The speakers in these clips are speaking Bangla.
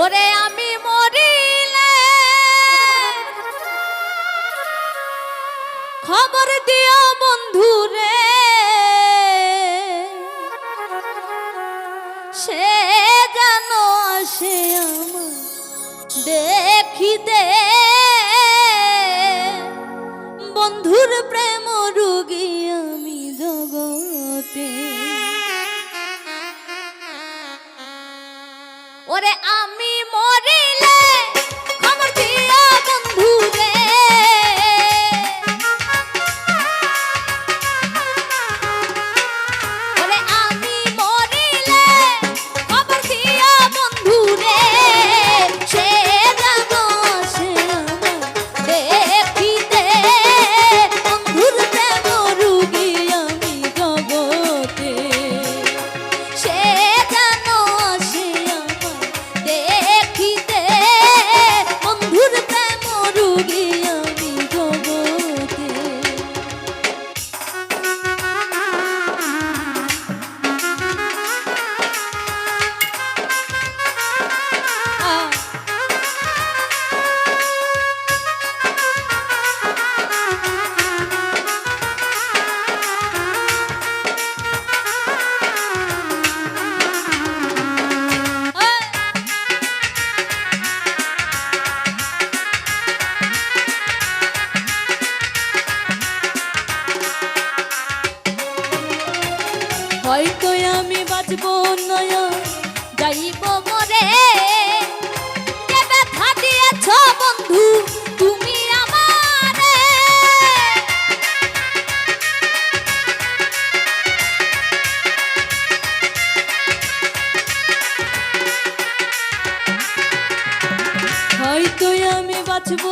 ওরে আমি মরিলে। খবর দিও বন্ধু রে সে জানো আসে আমার দেখি দে। বন্ধুর প্রেম রুগী ওরে আমি তো আমি বাঁচব নয় যাইব মরে। তুমি আমারে? হয়তো আমি বাঁচব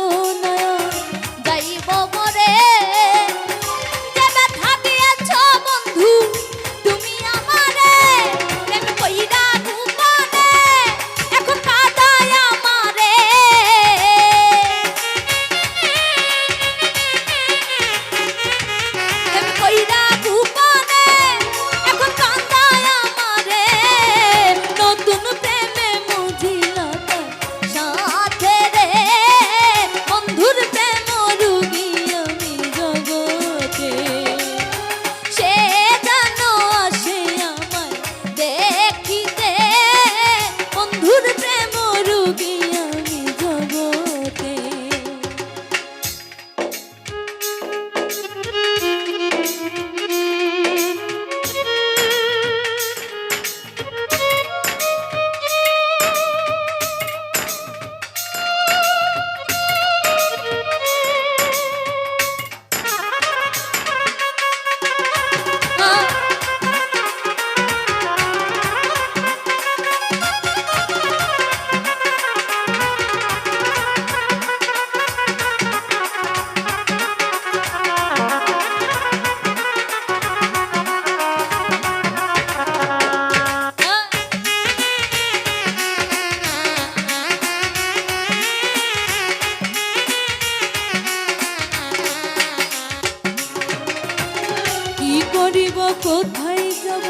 কি করিব, কোথায় যাব,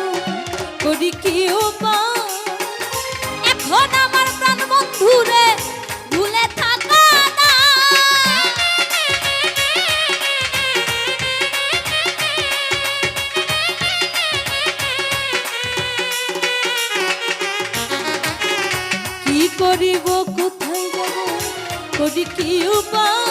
করি কি এখন আমার প্রাণ বন্ধুরে কি করিব, কোথায় যাব, করি কি উপায়?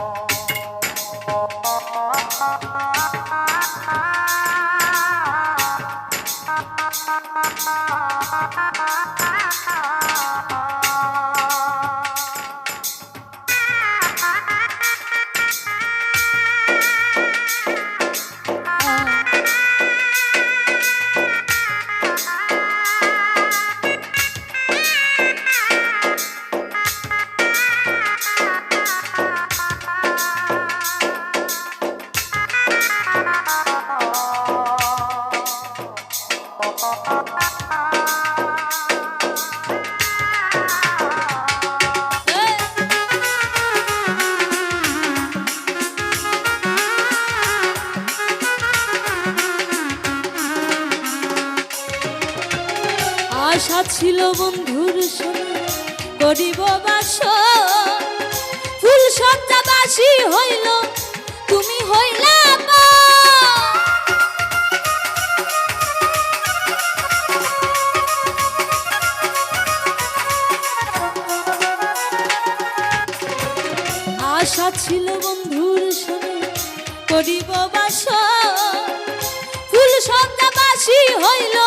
ছিল বন্ধুর সঙ্গে, করিব বাস ফুল সজ্জাবাসী হইল, তুমি হইলা আশা ছিল বন্ধুর সঙ্গে, করিব বাস ফুল সজ্জাবাসী হইল